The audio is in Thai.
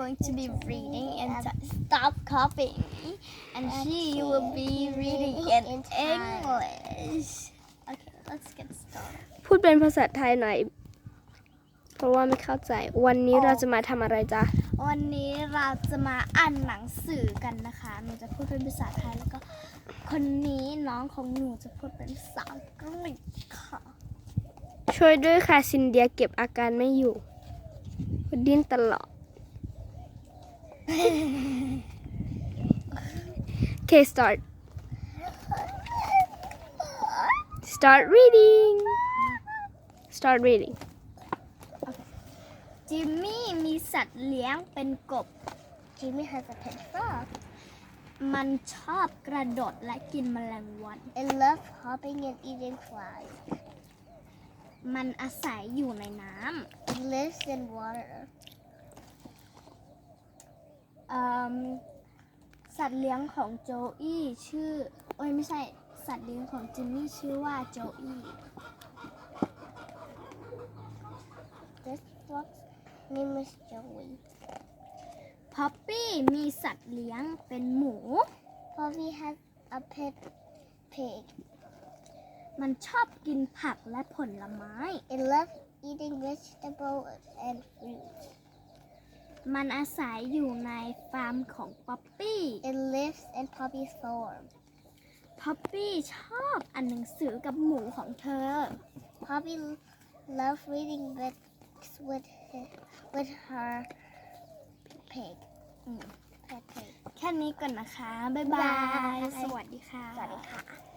going to be reading and t- stop copying me, and she will be reading in In time. English. Okay, let's get started. พูดเป็นภาษาไทยหน่อย เพราะว่าไม่เข้าใจ วันนี้อ๋อเราจะมาทำอะไรจ๊ะ วันนี้เราจะมาอ่านหนังสือกันนะคะหนูจะพูดเป็นภาษาไทยแล้วก็คนนี้น้องของหนูจะพูดเป็นภาษาอังกฤษค่ะ ช่วยด้วยค่ะซินเดียเก็บอาการไม่อยู่ ดิ้นตลอด Okay, start. Start reading. Start reading. จิมมี่มีสัตว์เลี้ยงเป็นกบ Jimmy has a pet frog. มันชอบกระโดดและกินแมลงวัน It loves hopping and eating flies. มันอาศัยอยู่ในน้ It lives in water. สัตว์เลี้ยงของโจอี้ชื่อโอ้ยไม่ใช่ สัตว์เลี้ยงของจิมมี่ชื่อว่าโจอี้ This frog's name is Joey. พ็อปปี้มีสัตว์เลี้ยงเป็นหมู Poppy has a pet pig. มันชอบกินผักและผลไม้ It loves eating vegetables and fruit. มันอาศัยอยู่ในฟาร์มของป๊อปปี้ It lives in Poppy's farm. พ็อปปี้ชอบอ่านหนังสือกับหมูของเธอ Poppy l- loves reading books with hi- with her pig. Mm, pet pig. แค่นี้ก่อนนะคะ บ๊ายบาบ๊ายบายยสวัสดีค่ะ สวัสดีค่ะ